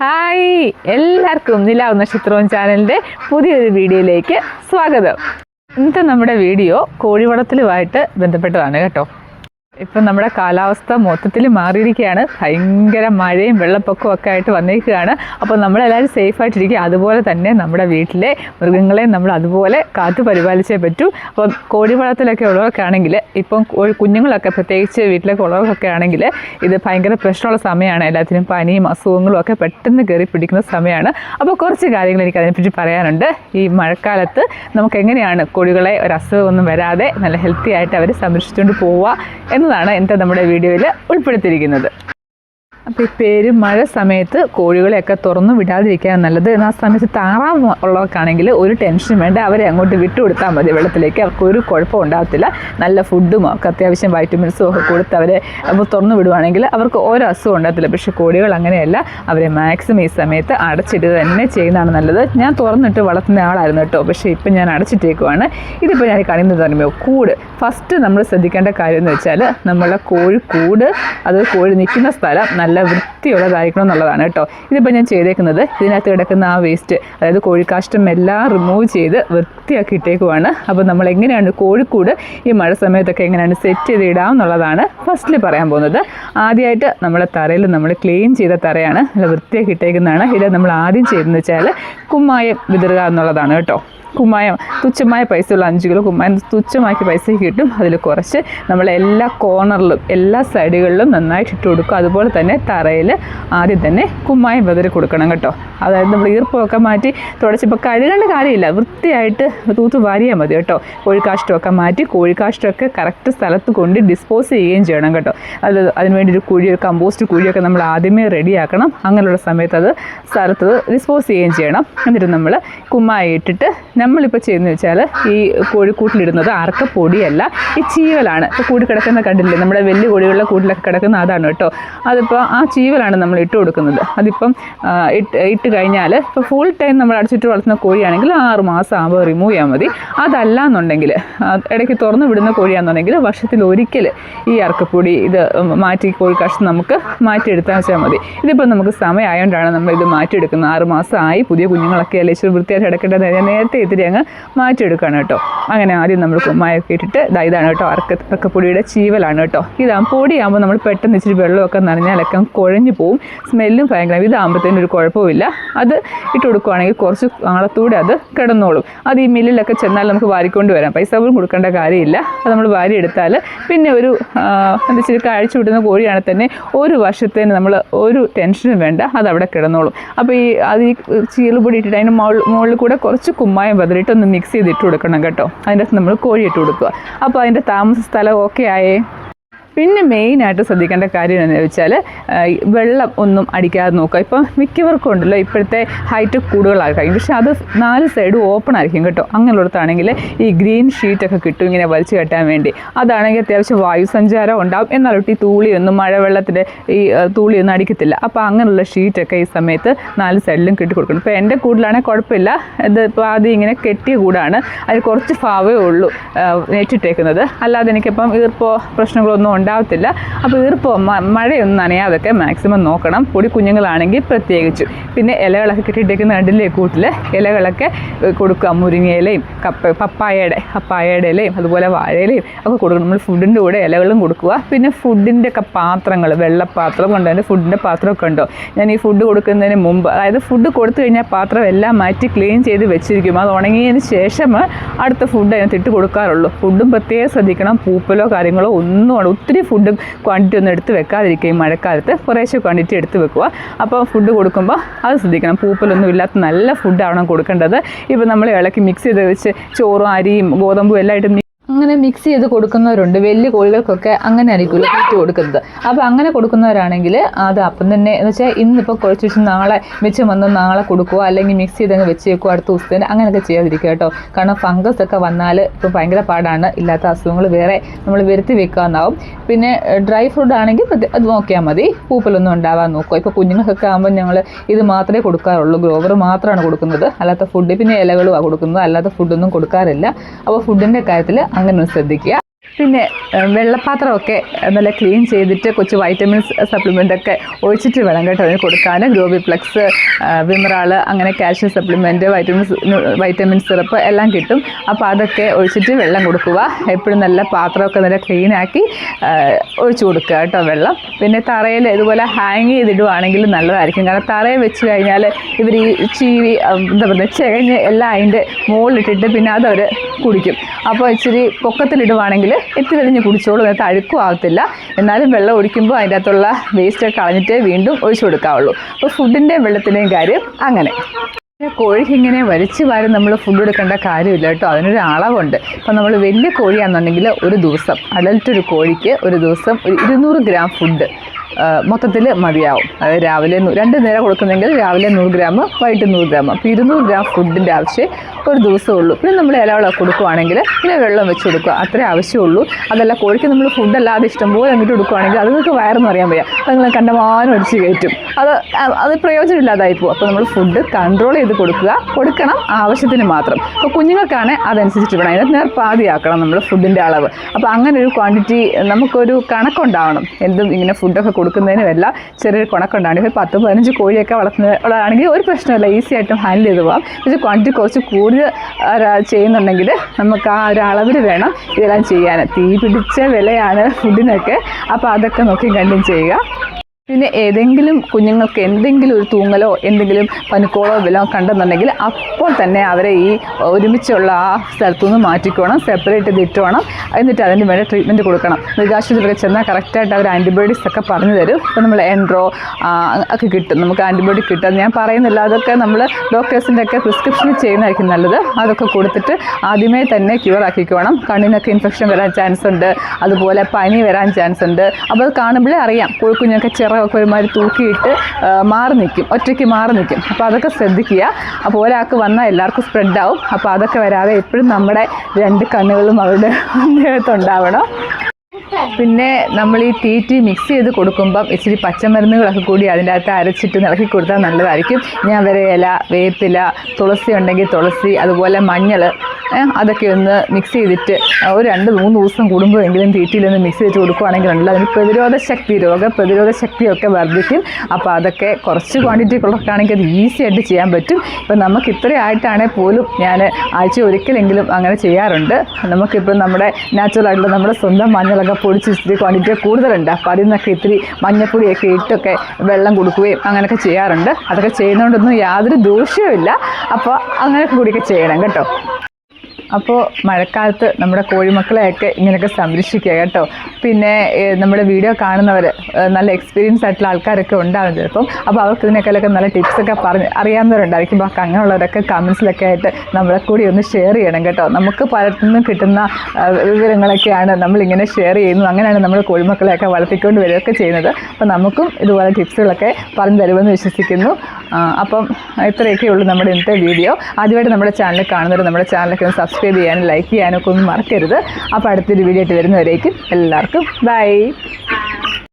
Hi. എല്ലാവർക്കും നിലാവ് നക്ഷത്രവും ചാനലിന്റെ പുതിയൊരു വീഡിയോയിലേക്ക് സ്വാഗതം. ഇന്നത്തെ നമ്മുടെ വീഡിയോ കോഴിവളത്തിലുമായിട്ട് ബന്ധപ്പെട്ടതാണ് കേട്ടോ. ഇപ്പം നമ്മുടെ കാലാവസ്ഥ മൊത്തത്തിൽ മാറിയിരിക്കുകയാണ്. ഭയങ്കര മഴയും വെള്ളപ്പൊക്കവും ഒക്കെ ആയിട്ട് വന്നിരിക്കുകയാണ്. അപ്പോൾ നമ്മളെല്ലാവരും സേഫായിട്ടിരിക്കുക അതുപോലെ തന്നെ നമ്മുടെ വീട്ടിലെ മൃഗങ്ങളെ നമ്മൾ അതുപോലെ കാത്തു പരിപാലിച്ചേ പറ്റൂ. അപ്പം കോഴി വളർത്തലൊക്കെ ഉള്ളവർക്കാണെങ്കിൽ ഇപ്പം കുഞ്ഞുങ്ങളൊക്കെ പ്രത്യേകിച്ച് വീട്ടിലൊക്കെ ഉള്ളവർക്കൊക്കെ ആണെങ്കിൽ ഇത് ഭയങ്കര പ്രശ്നമുള്ള സമയമാണ്. എല്ലാത്തിനും പനിയും അസുഖങ്ങളും ഒക്കെ പെട്ടെന്ന് കയറി പിടിക്കുന്ന സമയമാണ്. അപ്പോൾ കുറച്ച് കാര്യങ്ങൾ എനിക്ക് അതിനെപ്പറ്റി പറയാനുണ്ട്. ഈ മഴക്കാലത്ത് നമുക്ക് എങ്ങനെയാണ് കോഴികളെ ഒരു അസുഖമൊന്നും വരാതെ നല്ല ഹെൽത്തി ആയിട്ട് അവർ സംരക്ഷിച്ചുകൊണ്ട് പോവുക എന്നതാണ് എന്റെ നമ്മുടെ വീഡിയോയിൽ ഉൾപ്പെടുത്തിയിരിക്കുന്നത്. അപ്പോൾ ഈ മഴ സമയത്ത് കോഴികളെയൊക്കെ തുറന്നു വിടാതിരിക്കാൻ നല്ലത്. എന്നാൽ ആ സമയത്ത് താറാവ് ഉള്ളവർക്കാണെങ്കിൽ ഒരു ടെൻഷൻ വേണ്ട. അവരെ അങ്ങോട്ട് വിട്ടുകൊടുത്താൽ മതി. വെള്ളത്തിലേക്ക് അവർക്ക് ഒരു കുഴപ്പം ഉണ്ടാകത്തില്ല. നല്ല ഫുഡും ഒക്കെ അത്യാവശ്യം വൈറ്റമിൻസും ഒക്കെ കൊടുത്ത് അവരെ തുറന്നു വിടുവാണെങ്കിൽ അവർക്ക് ഓരോ അസുഖം ഉണ്ടാകത്തില്ല. പക്ഷേ കോഴികൾ അങ്ങനെയല്ല. അവരെ മാക്സിമം ഈ സമയത്ത് അടച്ചിട്ട് തന്നെ ചെയ്യുന്നതാണ് നല്ലത്. ഞാൻ തുറന്നിട്ട് വളർത്തുന്ന ആളായിരുന്നു കേട്ടോ. പക്ഷേ ഇപ്പം ഞാൻ അടച്ചിട്ടേക്കുവാണ്. ഇതിപ്പോൾ ഞാൻ കാണിക്കുന്നത് പറയുമ്പോൾ കൂട്. ഫസ്റ്റ് നമ്മൾ ശ്രദ്ധിക്കേണ്ട കാര്യം എന്ന് വെച്ചാൽ നമ്മളെ കോഴി കൂട് അത് കോഴി നിൽക്കുന്ന സ്ഥലം നല്ല വൃത്തിയുള്ളതായിരിക്കണം എന്നുള്ളതാണ് കേട്ടോ. ഇതിപ്പോൾ ഞാൻ ചെയ്തേക്കുന്നത് ഇതിനകത്ത് കിടക്കുന്ന ആ വേസ്റ്റ് അതായത് കോഴിക്കാഷ്ടം എല്ലാം റിമൂവ് ചെയ്ത് വൃത്തിയാക്കി ഇട്ടേക്കുവാണ്. അപ്പോൾ നമ്മൾ എങ്ങനെയാണ് കോഴിക്കൂട് ഈ മഴ സമയത്തൊക്കെ എങ്ങനെയാണ് സെറ്റ് ചെയ്ത് ഇടാം എന്നുള്ളതാണ് ഫസ്റ്റിൽ പറയാൻ പോകുന്നത്. ആദ്യമായിട്ട് നമ്മളെ തറയിൽ നമ്മൾ ക്ലീൻ ചെയ്ത തറയാണ് നല്ല വൃത്തിയാക്കി ഇട്ടേക്കുന്നതാണ്. ഇത് നമ്മൾ ആദ്യം ചെയ്തതെന്ന് വെച്ചാൽ കുമ്മായം വിതറുക എന്നുള്ളതാണ് കേട്ടോ. കുമ്മായം തുച്ഛമായ പൈസയുള്ള അഞ്ച് കിലോ കുമ്മായം തുച്ഛമാക്കി പൈസ കിട്ടും. അതിൽ കുറച്ച് നമ്മൾ എല്ലാ കോർണറിലും എല്ലാ സൈഡുകളിലും നന്നായിട്ട് ഇട്ട് കൊടുക്കുക അതുപോലെ തന്നെ തറയിൽ ആദ്യം തന്നെ കുമ്മായം വെതിരി കൊടുക്കണം കേട്ടോ. അതായത് നമ്മൾ ഈർപ്പമൊക്കെ മാറ്റി തുടച്ചപ്പോൾ കഴുകേണ്ട കാര്യമില്ല. വൃത്തിയായിട്ട് തൂത്ത് വാരിയാൽ മതി കേട്ടോ. കോഴിക്കാഷ്ടമൊക്കെ മാറ്റി കോഴിക്കാഷ്ടമൊക്കെ കറക്റ്റ് സ്ഥലത്ത് കൊണ്ട് ഡിസ്പോസ് ചെയ്യുകയും ചെയ്യണം കേട്ടോ. അത് അതിനുവേണ്ടി ഒരു കുഴി ഒരു കമ്പോസ്റ്റ് കുഴിയൊക്കെ നമ്മൾ ആദ്യമേ റെഡിയാക്കണം. അങ്ങനെയുള്ള സമയത്ത് അത് സ്ഥലത്ത് ഡിസ്പോസ് ചെയ്യുകയും ചെയ്യണം. എന്നിട്ട് നമ്മൾ കുമ്മായി ഇട്ടിട്ട് നമ്മളിപ്പോൾ ചെയ്യുന്നത് വെച്ചാൽ ഈ കോഴിക്കൂട്ടിലിടുന്നത് അറക്കപ്പൊടിയല്ല ഈ ചീവലാണ്. ഇപ്പോൾ കൂടി കിടക്കുന്ന കണ്ടില്ലേ നമ്മുടെ വലിയ കോഴികളുടെ കൂട്ടിലൊക്കെ കിടക്കുന്ന അതാണ് കേട്ടോ. അതിപ്പോൾ ആ ചീവലാണ് നമ്മൾ ഇട്ട് കൊടുക്കുന്നത്. അതിപ്പം ഇട്ട് ഇട്ട് കഴിഞ്ഞാൽ ഇപ്പോൾ ഫുൾ ടൈം നമ്മൾ അടച്ചിട്ട് വളർത്തുന്ന കോഴിയാണെങ്കിൽ ആറ് മാസം ആകുമ്പോൾ റിമൂവ് ചെയ്യാൻ മതി. അതല്ല എന്നുണ്ടെങ്കിൽ ഇടയ്ക്ക് തുറന്ന് വിടുന്ന കോഴിയാണെന്നുണ്ടെങ്കിൽ വർഷത്തിൽ ഒരിക്കൽ ഈ അർക്കപ്പൊടി ഇത് മാറ്റി കോഴി കഷ്ണം നമുക്ക് മാറ്റിയെടുത്താൽ വെച്ചാൽ മതി. ഇതിപ്പോൾ നമുക്ക് സമയമായതുകൊണ്ടാണ് നമ്മൾ ഇത് മാറ്റിയെടുക്കുന്നത്. ആറ് മാസമായി പുതിയ കുഞ്ഞുങ്ങളൊക്കെ അല്ലേ ഇച്ചിരി വൃത്തിയായിട്ട് കിടക്കേണ്ടത്. ഞാൻ നേരത്തെ ഇത്തിരി അങ്ങ് മാറ്റിയെടുക്കണം കേട്ടോ. അങ്ങനെ ആദ്യം നമ്മൾ കുമ്മായൊക്കെ ഇട്ടിട്ട് ദാ ഇതാണ് കേട്ടോ അറക്ക അറക്കപ്പൊടിയുടെ ചീവലാണ് കേട്ടോ. ഇതാകുമ്പോൾ പൊടിയാകുമ്പോൾ നമ്മൾ പെട്ടെന്ന് ഇച്ചിരി വെള്ളമൊക്കെ നനഞ്ഞാലൊക്കെ കുഴഞ്ഞു പോവും. സ്മെല്ലും ഭയങ്കര ഇതാകുമ്പോഴത്തേനും ഒരു കുഴപ്പമില്ല അത് ഇട്ട് കൊടുക്കുകയാണെങ്കിൽ കുറച്ച് ആളത്തൂടെ അത് കിടന്നോളും. അത് ഈ മില്ലിലൊക്കെ ചെന്നാൽ നമുക്ക് വാരിക്കൊണ്ട് വരാം. പൈസ പോലും കൊടുക്കേണ്ട കാര്യമില്ല. അത് നമ്മൾ വാരി എടുത്താൽ പിന്നെ ഒരു എന്താ വെച്ചാൽ കാഴ്ച വിടുന്ന കോഴിയാണെങ്കിൽ തന്നെ ഒരു വർഷത്തേന് നമ്മൾ ഒരു ടെൻഷനും വേണ്ട. അത് അവിടെ കിടന്നോളും. അപ്പോൾ ഈ അത് ഈ ചീളുപൊടി ഇട്ടിട്ട് അതിന് മുകളിൽ കൂടെ കുറച്ച് കുമ്മായം ബദലിട്ട് ഒന്ന് മിക്സ് ചെയ്ത് ഇട്ട് കൊടുക്കണം കേട്ടോ. അതിന്റെ നമ്മൾ കോഴി ഇട്ട് കൊടുക്കുക. അപ്പോൾ അതിന്റെ താമസ സ്ഥലം ഓക്കെ ആയേ? പിന്നെ മെയിനായിട്ട് ശ്രദ്ധിക്കേണ്ട കാര്യം എന്ന് വെച്ചാൽ വെള്ളം ഒന്നും അടിക്കാതെ നോക്കുക. ഇപ്പം മിക്കവർക്കും ഉണ്ടല്ലോ ഇപ്പോഴത്തെ ഹൈറ്റ് കൂടുതലായിരിക്കും പക്ഷെ അത് നാല് സൈഡും ഓപ്പൺ ആയിരിക്കും കേട്ടോ. അങ്ങനെയുള്ളടത്താണെങ്കിൽ ഈ ഗ്രീൻ ഷീറ്റൊക്കെ കിട്ടും ഇങ്ങനെ വലിച്ചു കെട്ടാൻ വേണ്ടി. അതാണെങ്കിൽ അത്യാവശ്യം വായുസഞ്ചാരം ഉണ്ടാവും. എന്നാലൊട്ട് ഈ തൂളിയൊന്നും മഴവെള്ളത്തിന്റെ ഈ തൂളിയൊന്നും അടിക്കത്തില്ല. അപ്പോൾ അങ്ങനെയുള്ള ഷീറ്റൊക്കെ ഈ സമയത്ത് നാല് സൈഡിലും കെട്ടി കൊടുക്കണം. ഇപ്പോൾ എന്റെ കൂടിലാണെങ്കിൽ കുഴപ്പമില്ല. ഇത് ആദ്യം ഇങ്ങനെ കെട്ടിയ കൂടാണ്. അതിൽ കുറച്ച് ഭാവേ ഉള്ളൂ നേറ്റിട്ടേക്കുന്നത് അല്ലാതെ എനിക്കിപ്പം ഈർപ്പോ പ്രശ്നങ്ങളൊന്നും ഉണ്ടാവത്തില്ല. അപ്പോൾ ഈർപ്പ് മഴയൊന്നും നനയാതൊക്കെ മാക്സിമം നോക്കണം. പൊടി കുഞ്ഞുങ്ങളാണെങ്കിൽ പ്രത്യേകിച്ച്. പിന്നെ ഇലകളൊക്കെ കിട്ടിയിട്ടേക്കുന്ന കണ്ടില്ലേ കൂട്ടിൽ ഇലകളൊക്കെ കൊടുക്കുക. മുരിങ്ങയിലയും കപ്പ പപ്പായയുടെ പപ്പായയുടെ ഇലയും അതുപോലെ വാഴയിലയും ഒക്കെ കൊടുക്കണം. നമ്മൾ ഫുഡിന്റെ കൂടെ ഇലകളും കൊടുക്കുക. പിന്നെ ഫുഡിന്റെ ഒക്കെ പാത്രങ്ങൾ വെള്ളപ്പാത്രം കൊണ്ട്? തന്നെ ഫുഡിന്റെ പാത്രമൊക്കെ ഉണ്ടോ ഞാൻ ഈ ഫുഡ് കൊടുക്കുന്നതിന് മുമ്പ് അതായത് ഫുഡ് കൊടുത്തു കഴിഞ്ഞാൽ പാത്രം എല്ലാം മാറ്റി ക്ലീൻ ചെയ്ത് വെച്ചിരിക്കും. അത് ഉണങ്ങിയതിന് ശേഷം അടുത്ത ഫുഡ് അതിനകത്ത് ഇട്ട് കൊടുക്കാറുള്ളൂ. ഫുഡും പ്രത്യേകം ശ്രദ്ധിക്കണം. പൂപ്പലോ കാര്യങ്ങളോ ഒന്നും ആണ് ഒത്തിരി ഫുഡ് ക്വാണ്ടിറ്റി ഒന്നും എടുത്ത് വെക്കാതിരിക്കുകയും മഴക്കാലത്ത് കുറേശ്ശെ ക്വാണ്ടിറ്റി എടുത്ത് വെക്കുക. അപ്പോൾ ഫുഡ് കൊടുക്കുമ്പോൾ അത് ശ്രദ്ധിക്കണം. പൂപ്പലൊന്നും ഇല്ലാത്ത നല്ല ഫുഡാണ് കൊടുക്കേണ്ടത്. ഇപ്പോൾ നമ്മൾ ഇളക്കി മിക്സ് ചെയ്ത് വെച്ച് ചോറും അരിയും ഗോതമ്പും എല്ലാം ഇട്ട് അങ്ങനെ മിക്സ് ചെയ്ത് കൊടുക്കുന്നവരുണ്ട്. വലിയ കോഴികൾക്കൊക്കെ അങ്ങനെ ആയിരിക്കുമല്ലോ തീറ്റ കൊടുക്കുന്നത്. അപ്പോൾ അങ്ങനെ കൊടുക്കുന്നവരാണെങ്കിൽ അത് അപ്പം തന്നെ എന്ന് വെച്ചാൽ ഇന്നിപ്പോൾ കുറച്ച് വെച്ച് നാളെ വെച്ച് വന്ന് നാളെ കൊടുക്കുക അല്ലെങ്കിൽ മിക്സ് ചെയ്ത് അങ്ങ് വെച്ച് വെക്കുക അടുത്ത ദിവസത്തിന് അങ്ങനെയൊക്കെ ചെയ്യാതിരിക്കുക കേട്ടോ. കാരണം ഫംഗസ് ഒക്കെ വന്നാൽ ഇപ്പോൾ ഭയങ്കര പാടാണ്. ഇല്ലാത്ത അസുഖങ്ങൾ വേറെ നമ്മൾ വരുത്തി വെക്കാമെന്നാവും പിന്നെ ഡ്രൈ ഫ്രൂട്ട് ആണെങ്കിൽ അത് നോക്കിയാൽ മതി. പൂപ്പലൊന്നും ഉണ്ടാവാൻ നോക്കുക. ഇപ്പോൾ കുഞ്ഞുങ്ങൾക്കൊക്കെ ആകുമ്പോൾ ഞങ്ങൾ ഇത് മാത്രമേ കൊടുക്കാറുള്ളൂ. ഗ്രോവർ മാത്രമാണ് കൊടുക്കുന്നത്. അല്ലാത്ത ഫുഡ് പിന്നെ ഇലകളുമാണ് കൊടുക്കുന്നത്. അല്ലാത്ത ഫുഡൊന്നും കൊടുക്കാറില്ല. അപ്പോൾ ഫുഡിന്റെ കാര്യത്തിൽ അങ്ങനെ ഒന്ന് ശ്രദ്ധിക്കുക. പിന്നെ വെള്ളപ്പാത്രമൊക്കെ നല്ല ക്ലീൻ ചെയ്തിട്ട് കൊച്ച് വൈറ്റമിൻസ് സപ്ലിമെന്റ് ഒക്കെ ഒഴിച്ചിട്ട് വേണം കേട്ടോ അതിന് കൊടുക്കാൻ ഗ്രോബിപ്ലക്സ് വിമറാൾ അങ്ങനെ calcium supplement vitamins vitamin syrup എല്ലാം കിട്ടും. അപ്പോൾ അതൊക്കെ ഒഴിച്ചിട്ട് വെള്ളം കൊടുക്കുക. എപ്പോഴും നല്ല പാത്രമൊക്കെ നല്ല ക്ലീനാക്കി ഒഴിച്ചു കൊടുക്കുക കേട്ടോ വെള്ളം. പിന്നെ തറയിൽ ഇതുപോലെ ഹാങ് ചെയ്തിടുവാണെങ്കിൽ നല്ലതായിരിക്കും. കാരണം തറയിൽ വെച്ച് കഴിഞ്ഞാൽ ഇവർ ഈ ചീവി എന്താ പറയുക ചെകഞ്ഞ് എല്ലാം അതിന്റെ മുകളിലിട്ടിട്ട് പിന്നെ അതവർ കുടിക്കും. അപ്പോൾ ഇച്ചിരി പൊക്കത്തിലിടുവാണെങ്കിൽ എത്തി വലിഞ്ഞ് കുടിച്ചോളും. അതിനകത്ത് അഴുക്കും ആകത്തില്ല എന്നാലും വെള്ളം ഒഴിക്കുമ്പോൾ അതിന്റെ അകത്തുള്ള വേസ്റ്റ് കളഞ്ഞിട്ടേ വീണ്ടും ഒഴിച്ചു കൊടുക്കാവുള്ളൂ. അപ്പോൾ ഫുഡിന്റെയും വെള്ളത്തിന്റെയും കാര്യം അങ്ങനെ. പിന്നെ കോഴിക്ക് ഇങ്ങനെ വലിച്ചു വാരി നമ്മൾ ഫുഡ് എടുക്കേണ്ട കാര്യമില്ല കേട്ടോ. അതിനൊരു അളവുണ്ട്. ഇപ്പം നമ്മൾ വലിയ കോഴിയാണെന്നുണ്ടെങ്കിൽ ഒരു ദിവസം അഡൽട്ട് ഒരു കോഴിക്ക് ഒരു ദിവസം ഒരു ഇരുന്നൂറ് ഗ്രാം ഫുഡ് മൊത്തത്തിൽ മതിയാവും. അതായത് രാവിലെ രണ്ട് നേരം കൊടുക്കുന്നെങ്കിൽ രാവിലെ നൂറ് ഗ്രാം വൈകിട്ട് നൂറ് ഗ്രാം. അപ്പോൾ ഇരുന്നൂറ് ഗ്രാം ഫുഡിന്റെ ആവശ്യം ഒരു ദിവസമേ ഉള്ളൂ പിന്നെ നമ്മൾ ഇലവളമൊക്കെ കൊടുക്കുവാണെങ്കിൽ പിന്നെ വെള്ളം വെച്ച് കൊടുക്കുക. അത്രേ ആവശ്യമുള്ളൂ. അതല്ല കോഴിക്ക് നമ്മൾ ഫുഡ് അല്ലാതെ ഇഷ്ടംപോലെ അങ്ങോട്ട് കൊടുക്കുവാണെങ്കിൽ അത് നിങ്ങൾക്ക് വയറെന്ന് അറിയാൻ വയ്യ. അത് നിങ്ങൾ കണ്ടമാനം ഒഴിച്ച് കയറ്റും. അത് അത് പ്രയോജനമില്ലാതായി പോകും അപ്പോൾ നമ്മൾ ഫുഡ് കൺട്രോൾ ചെയ്ത് കൊടുക്കുക. കൊടുക്കണം ആവശ്യത്തിന് മാത്രം. അപ്പോൾ കുഞ്ഞുങ്ങൾക്കാണ് അതനുസരിച്ച് വേണം അതിനകത്ത് നേർപ്പാതിയാക്കണം നമ്മൾ ഫുഡിന്റെ അളവ്. അപ്പോൾ അങ്ങനെ ഒരു ക്വാണ്ടിറ്റി നമുക്കൊരു കണക്കുണ്ടാവണം. എന്തും ഇങ്ങനെ ഫുഡൊക്കെ കൊടുക്കുന്നതിനും എല്ലാം ചെറിയൊരു കുണക്കുണ്ടാണ് ഇപ്പോൾ പത്ത് പതിനഞ്ച് കോഴിയൊക്കെ വളർത്തുന്നതാണെങ്കിൽ ഒരു പ്രശ്നമില്ല ഈസി ആയിട്ടും ഹാൻഡിൽ ചെയ്ത് പോകാം പക്ഷേ ക്വാണ്ടിറ്റി കുറച്ച് കൂടുതൽ ചെയ്യുന്നുണ്ടെങ്കിൽ നമുക്ക് ആ ഒരു അളവിൽ വേണം ഇതെല്ലാം ചെയ്യാൻ. തീ പിടിച്ച വിലയാണ് ഫുഡിനൊക്കെ അപ്പോൾ അതൊക്കെ നോക്കി കണ്ടും ചെയ്യുക. പിന്നെ ഏതെങ്കിലും കുഞ്ഞുങ്ങൾക്ക് എന്തെങ്കിലും ഒരു തൂങ്ങലോ എന്തെങ്കിലും പനിക്കോളോ വല്ലതും കണ്ടെന്നുണ്ടെങ്കിൽ അപ്പോൾ തന്നെ അവരെ ഈ ഒരുമിച്ചുള്ള ആ സ്ഥലത്തുനിന്ന് മാറ്റിക്കോണം സെപ്പറേറ്റ് ചെയ്ത് ഇട്ടുവണം എന്നിട്ട് അതിന് വേണ്ടി ട്രീറ്റ്മെന്റ് കൊടുക്കണം. മൃഗാശുപത്രിയിലൊക്കെ ചെന്നാൽ കറക്റ്റായിട്ട് അവർ ആന്റിബയോട്ടിക്സ് ഒക്കെ പറഞ്ഞു തരും. ഇപ്പോൾ നമ്മൾ എൻഡ്രോ ഒക്കെ കിട്ടും. നമുക്ക് ആന്റിബയോട്ടിക് കിട്ടും. ഞാൻ പറയുന്നില്ല. അതൊക്കെ നമ്മൾ ഡോക്ടേഴ്സിന്റെ ഒക്കെ പ്രിസ്ക്രിപ്ഷൻ ചെയ്യുന്നതായിരിക്കും നല്ലത്. അതൊക്കെ കൊടുത്തിട്ട് ആദ്യമേ തന്നെ ക്യൂർ ആക്കിക്കോണം. കണ്ണിനൊക്കെ ഇൻഫെക്ഷൻ വരാൻ ചാൻസ് ഉണ്ട്. അതുപോലെ പനി വരാൻ ചാൻസ് ഉണ്ട്. അപ്പോൾ അത് കാണുമ്പോഴേ അറിയാം. കോഴിക്കുഞ്ഞൊക്കെ ചിറകൊക്കെ ഒരുമാതിരി തൂക്കിയിട്ട് മാറി നിൽക്കും ഒറ്റയ്ക്ക് മാറി നിൽക്കും അപ്പോൾ അതൊക്കെ ശ്രദ്ധിക്കുക. അപ്പോൾ ഒരാൾക്ക് വന്നാൽ എല്ലാവർക്കും സ്പ്രെഡ് ആവും. അപ്പോൾ അതൊക്കെ വരാതെ എപ്പോഴും നമ്മുടെ രണ്ട് കണ്ണുകളും അവരുടെ ദേഹത്തുണ്ടാവണം. പിന്നെ നമ്മൾ ഈ തീറ്റി മിക്സ് ചെയ്ത് കൊടുക്കുമ്പം ഇച്ചിരി പച്ചമരുന്നുകളൊക്കെ കൂടി അതിന്റെ അകത്ത് അരച്ചിട്ട് ഇളക്കി കൊടുത്താൽ നല്ലതായിരിക്കും. ഞാൻ വരെ ഇല വേപ്പില തുളസി ഉണ്ടെങ്കിൽ തുളസി അതുപോലെ മഞ്ഞൾ അതൊക്കെ ഒന്ന് മിക്സ് ചെയ്തിട്ട് ഒരു രണ്ട് മൂന്ന് ദിവസം കൂടുമ്പോഴെങ്കിലും തീറ്റിയിലൊന്ന് മിക്സ് ചെയ്ത് കൊടുക്കുകയാണെങ്കിൽ ഉണ്ടല്ലോ അതിന് പ്രതിരോധ ശക്തി രോഗ പ്രതിരോധ ശക്തിയൊക്കെ വർദ്ധിക്കും. അപ്പോൾ അതൊക്കെ കുറച്ച് ക്വാണ്ടിറ്റി കൊടുക്കുകയാണെങ്കിൽ അത് ഈസി ആയിട്ട് ചെയ്യാൻ പറ്റും. ഇപ്പം നമുക്ക് ഇത്രയായിട്ടാണെങ്കിൽ പോലും ഞാൻ ആഴ്ച ഒരിക്കലെങ്കിലും അങ്ങനെ ചെയ്യാറുണ്ട്. നമുക്കിപ്പോൾ നമ്മുടെ നാച്ചുറൽ ആയിട്ടുള്ള നമ്മുടെ സ്വന്തം മഞ്ഞളൊക്കെ പൊടിച്ച് ഇത്തിരി ക്വാണ്ടിറ്റി കൂടുതലുണ്ട്. അപ്പോൾ അതിൽ നിന്നൊക്കെ ഇത്തിരി മഞ്ഞപ്പൊടിയൊക്കെ ഇട്ടൊക്കെ വെള്ളം കൊടുക്കുകയും അങ്ങനെയൊക്കെ ചെയ്യാറുണ്ട്. അതൊക്കെ ചെയ്യുന്നതുകൊണ്ടൊന്നും യാതൊരു ദൂഷ്യവുമില്ല അപ്പോൾ അങ്ങനെയൊക്കെ കൂടിയൊക്കെ ചെയ്യണം കേട്ടോ. അപ്പോൾ മഴക്കാലത്ത് നമ്മുടെ കോഴിമക്കളെയൊക്കെ ഇങ്ങനെയൊക്കെ സംരക്ഷിക്കുക കേട്ടോ. പിന്നെ നമ്മുടെ വീഡിയോ കാണുന്നവർ നല്ല എക്സ്പീരിയൻസ് ആയിട്ടുള്ള ആൾക്കാരൊക്കെ ഉണ്ടാകും ചിലപ്പം. അപ്പോൾ അവർക്ക് ഇതിനൊക്കെ നല്ല ടിപ്സൊക്കെ പറഞ്ഞ് അറിയാവുന്നവരുണ്ടായിരിക്കും. അപ്പോൾ അങ്ങനെയുള്ളവരൊക്കെ കമൻസിലൊക്കെ ആയിട്ട് നമ്മളെ കൂടി ഒന്ന് ഷെയർ ചെയ്യണം കേട്ടോ. നമുക്ക് പലർത്തുനിന്നും കിട്ടുന്ന വിവരങ്ങളൊക്കെയാണ് നമ്മളിങ്ങനെ ഷെയർ ചെയ്യുന്നത്. അങ്ങനെയാണ് നമ്മൾ കോഴിമക്കളെയൊക്കെ വളർത്തിക്കൊണ്ട് വരികയൊക്കെ ചെയ്യുന്നത്. അപ്പോൾ നമുക്കും ഇതുപോലെ ടിപ്സുകളൊക്കെ പറഞ്ഞു തരുമെന്ന് വിശ്വസിക്കുന്നു. അപ്പം ഇത്രയൊക്കെ ഉള്ളൂ നമ്മുടെ ഇന്നത്തെ വീഡിയോ. ആദ്യമായിട്ട് നമ്മുടെ ചാനൽ കാണുന്നവർ നമ്മുടെ ചാനലൊക്കെ ഒന്ന് സബ്സ്ക്രൈബ് ചെയ്യാനും ലൈക്ക് ചെയ്യാനും ഒക്കെ ഒന്നും മറക്കരുത്. അപ്പോൾ അടുത്തൊരു വീഡിയോ ആയിട്ട് വരുന്നവരേക്കും എല്ലാവർക്കും ബൈ